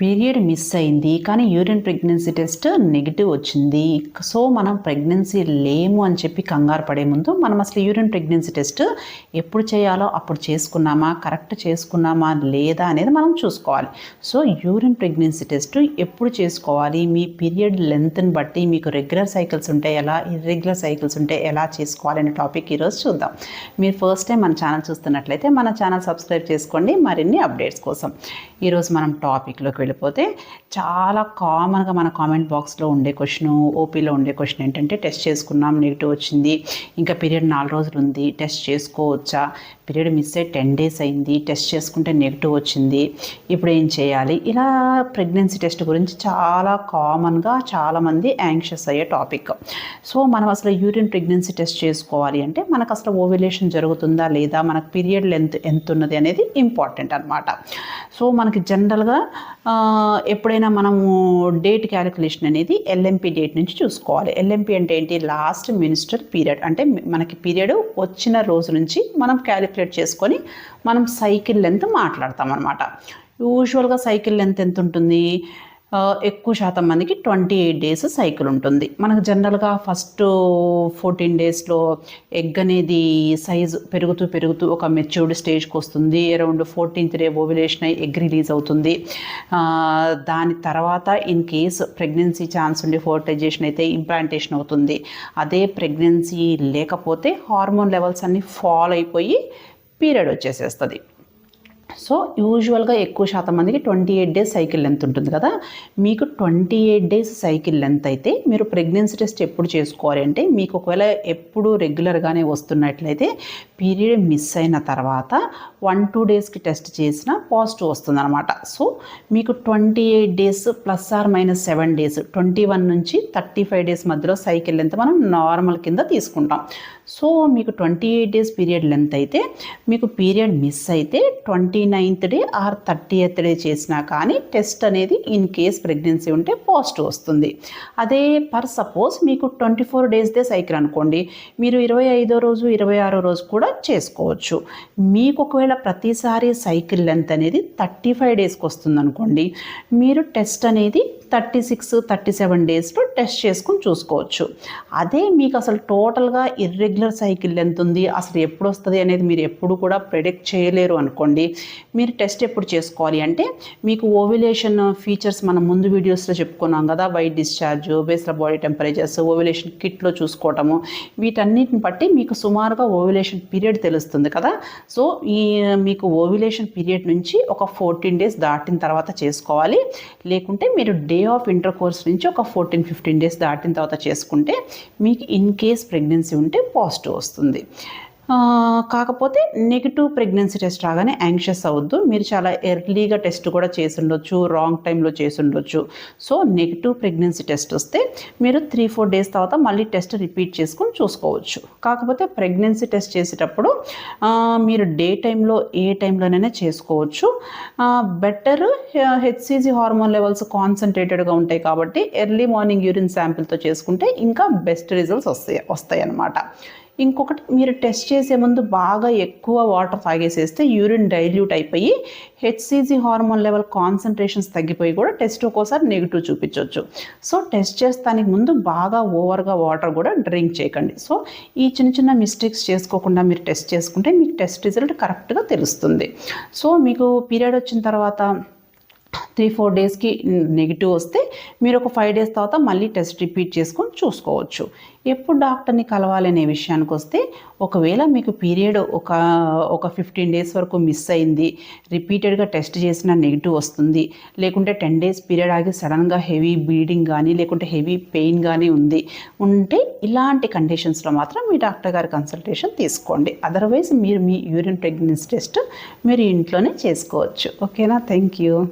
Period miss అయింది. కానీ urine pregnancy test negative వచ్చింది. సో మనం ప్రెగ్నెన్సీ లేము అని చెప్పి కంగారు పడే ముందు మనం అసలు యూరిన్ ప్రెగ్నెన్సీ టెస్ట్ ఎప్పుడు చేయాలో అప్పుడు చేసుకున్నామా కరెక్ట్ చేసుకున్నామా లేదా అనేది మనం చూసుకోవాలి. సో యూరిన్ ప్రెగ్నెన్సీ టెస్ట్ ఎప్పుడు చేసుకోవాలి? మీ పీరియడ్ లెంత్ని బట్టి మీకు రెగ్యులర్ సైకిల్స్ ఉంటే ఎలా ఇర్రెగ్యులర్ సైకిల్స్ ఉంటే ఎలా చేసుకోవాలి అనే టాపిక్ ఈరోజు చూద్దాం. మీరు ఫస్ట్ టైం మన ఛానల్ చూస్తున్నట్లయితే మన ఛానల్ సబ్స్క్రైబ్ చేసుకోండి. మరిన్ని అప్డేట్స్ కోసం ఈరోజు మనం టాపిక్లోకి వెళ్ళిపోతే చాలా కామన్గా మన కామెంట్ బాక్స్లో ఉండే క్వశ్చన్ ఓపీలో ఉండే క్వశ్చన్ ఏంటంటే టెస్ట్ చేసుకున్నాం నెగిటివ్ వచ్చింది. ఇంకా పీరియడ్ నాలుగు రోజులు ఉంది. టెస్ట్ చేసుకోవచ్చా? పీరియడ్ మిస్ అయ్యి టెన్ డేస్ అయింది. టెస్ట్ చేసుకుంటే నెగిటివ్ వచ్చింది. ఇప్పుడు ఏం చేయాలి? ఇలా ప్రెగ్నెన్సీ టెస్ట్ గురించి చాలా కామన్గా చాలామంది యాంగ్షియస్ అయ్యే టాపిక్. సో మనం అసలు యూరిన్ ప్రెగ్నెన్సీ టెస్ట్ చేసుకోవాలి అంటే మనకు అసలు ఓవ్యులేషన్ జరుగుతుందా లేదా? మనకు పీరియడ్ లెంత్ ఎంత ఉన్నది అనేది ఇంపార్టెంట్ అనమాట సో మనకి జనరల్గా ఎప్పుడైనా మనము డేట్ క్యాలిక్యులేషన్ అనేది ఎల్ఎంపీ డేట్ నుంచి చూసుకోవాలి. ఎల్ఎంపీ అంటే ఏంటి? Last menstrual period. అంటే మనకి పీరియడ్ వచ్చిన రోజు నుంచి మనం క్యాలిక్యులేట్ చేసుకొని మనం సైకిల్ లెంత్ మాట్లాడతాం అనమాట యూజువల్గా సైకిల్ లెంత్ ఎంత ఉంటుంది ఎక్కువ శాతం మందికి ట్వంటీ ఎయిట్ డేస్ సైకిల్ ఉంటుంది. మనకు జనరల్గా ఫస్ట్ ఫోర్టీన్ డేస్లో ఎగ్ అనేది సైజు పెరుగుతూ పెరుగుతూ ఒక మెచ్యూర్డ్ స్టేజ్కి వస్తుంది. అరౌండ్ ఫోర్టీన్త్ డే ఓవిలేషన్ అయ్యి ఎగ్ రిలీజ్ అవుతుంది. దాని తర్వాత ఇన్ కేస్ ప్రెగ్నెన్సీ ఛాన్స్ ఉండి ఫోర్టైజేషన్ అయితే ఇంప్లాంటేషన్ అవుతుంది. అదే ప్రెగ్నెన్సీ లేకపోతే హార్మోన్ లెవెల్స్ అన్నీ ఫాల్ అయిపోయి పీరియడ్ వచ్చేసేస్తుంది. సో యూజువల్గా ఎక్కువ శాతం మందికి twenty eight days cycle length ఉంటుంది కదా. మీకు twenty eight days cycle length అయితే మీరు ప్రెగ్నెన్సీ టెస్ట్ ఎప్పుడు చేసుకోవాలి అంటే మీకు ఒకవేళ ఎప్పుడు రెగ్యులర్గానే వస్తున్నట్లయితే పీరియడ్ మిస్ అయిన తర్వాత వన్ టూ డేస్కి టెస్ట్ చేసిన పాజిటివ్ వస్తుందన్నమాట. సో మీకు twenty eight days plus or minus seven days twenty one నుంచి థర్టీ ఫైవ్ డేస్ మధ్యలో సైకిల్ లెంత్ మనం నార్మల్ కింద తీసుకుంటాం. సో మీకు twenty eight days period length అయితే మీకు పీరియడ్ మిస్ అయితే twenty ninth day or thirty eighth day చేసినా కానీ టెస్ట్ అనేది ఇన్ కేస్ ప్రెగ్నెన్సీ ఉంటే పాజిటివ్ వస్తుంది. అదే పర్ సపోజ్ మీకు ట్వంటీ ఫోర్ డేస్దే సైకిల్ అనుకోండి మీరు ఇరవై ఐదో రోజు ఇరవై ఆరో రోజు కూడా చేసుకోవచ్చు. మీకు ఒకవేళ ప్రతిసారి సైకిల్ లెంత్ అనేది థర్టీ ఫైవ్ డేస్కి వస్తుంది అనుకోండి మీరు టెస్ట్ అనేది థర్టీ సిక్స్ థర్టీ సెవెన్ డేస్లో టెస్ట్ చేసుకుని చూసుకోవచ్చు. అదే మీకు అసలు టోటల్గా ఇర్రెగ్యులర్ సైకిల్ ఎంత ఉంది అసలు ఎప్పుడు వస్తుంది అనేది మీరు ఎప్పుడు కూడా ప్రెడిక్ట్ చేయలేరు అనుకోండి. మీరు టెస్ట్ ఎప్పుడు చేసుకోవాలి అంటే మీకు ఓవిలేషన్ ఫీచర్స్ మనం ముందు వీడియోస్లో చెప్పుకున్నాం కదా వైట్ డిశ్చార్జ్ బేస్ల బాడీ టెంపరేచర్స్ ఓవిలేషన్ కిట్లో చూసుకోవటము వీటన్నిటిని బట్టి మీకు సుమారుగా ఓవిలేషన్ పీరియడ్ తెలుస్తుంది కదా. సో ఈ మీకు ఓవ్యులేషన్ పీరియడ్ నుంచి ఒక ఫోర్టీన్ డేస్ దాటిన తర్వాత చేసుకోవాలి. లేకుంటే మీరు day day of intercourse నుంచి ఒక ఫోర్టీన్ ఫిఫ్టీన్ డేస్ దాటిన తర్వాత చేసుకుంటే మీకు ఇన్ కేస్ ప్రెగ్నెన్సీ ఉంటే పాజిటివ్ వస్తుంది. కాకపోతే నెగిటివ్ ప్రెగ్నెన్సీ టెస్ట్ రాగానే యాంగ్షియస్ అవ్వద్దు మీరు చాలా ఎర్లీగా టెస్ట్ కూడా చేసి ఉండొచ్చు రాంగ్ టైంలో చేసి ఉండొచ్చు సో నెగిటివ్ ప్రెగ్నెన్సీ టెస్ట్ వస్తే మీరు త్రీ ఫోర్ డేస్ తర్వాత మళ్ళీ టెస్ట్ రిపీట్ చేసుకొని చూసుకోవచ్చు. కాకపోతే ప్రెగ్నెన్సీ టెస్ట్ చేసేటప్పుడు మీరు డే టైంలో ఏ టైంలోనైనా చేసుకోవచ్చు. బెటర్ హెచ్సిజి హార్మోన్ లెవెల్స్ కాన్సన్ట్రేటెడ్గా ఉంటాయి కాబట్టి ఎర్లీ మార్నింగ్ యూరిన్ శాంపిల్తో చేసుకుంటే ఇంకా బెస్ట్ రిజల్ట్స్ వస్తాయి వస్తాయి అన్నమాట ఇంకొకటి మీరు టెస్ట్ చేసే ముందు బాగా ఎక్కువ వాటర్ తాగేసేస్తే యూరిన్ డైల్యూట్ అయిపోయి హెచ్సిజి హార్మోన్ లెవెల్ కాన్సన్ట్రేషన్స్ తగ్గిపోయి కూడా టెస్ట్ ఒక్కోసారి నెగిటివ్ చూపించవచ్చు సో టెస్ట్ చేస్తానికి ముందు బాగా ఓవర్గా వాటర్ కూడా డ్రింక్ చేయకండి. సో ఈ చిన్న చిన్న మిస్టేక్స్ చేసుకోకుండా మీరు టెస్ట్ చేసుకుంటే మీకు టెస్ట్ రిజల్ట్ కరెక్ట్గా తెలుస్తుంది. సో మీకు పీరియడ్ వచ్చిన తర్వాత త్రీ ఫోర్ డేస్కి నెగిటివ్ వస్తే మీరు ఒక ఫైవ్ డేస్ తర్వాత మళ్ళీ టెస్ట్ రిపీట్ చేసుకొని చూసుకోవచ్చు. ఎప్పుడు డాక్టర్ని కలవాలనే విషయానికి వస్తే ఒకవేళ మీకు పీరియడ్ ఒక ఒక ఫిఫ్టీన్ డేస్ వరకు మిస్ అయింది రిపీటెడ్గా టెస్ట్ చేసిన నెగిటివ్ వస్తుంది లేకుంటే టెన్ డేస్ పీరియడ్ ఆగి సడన్గా హెవీ బ్లీడింగ్ కానీ లేకుంటే హెవీ పెయిన్ కానీ ఉంది ఉంటే ఇలాంటి కండిషన్స్లో మాత్రం మీ డాక్టర్ గారి కన్సల్టేషన్ తీసుకోండి. అదర్వైజ్ మీరు మీ యూరిన్ ప్రెగ్నెన్సీ టెస్ట్ మీరు ఇంట్లోనే చేసుకోవచ్చు. ఓకేనా థ్యాంక్ యూ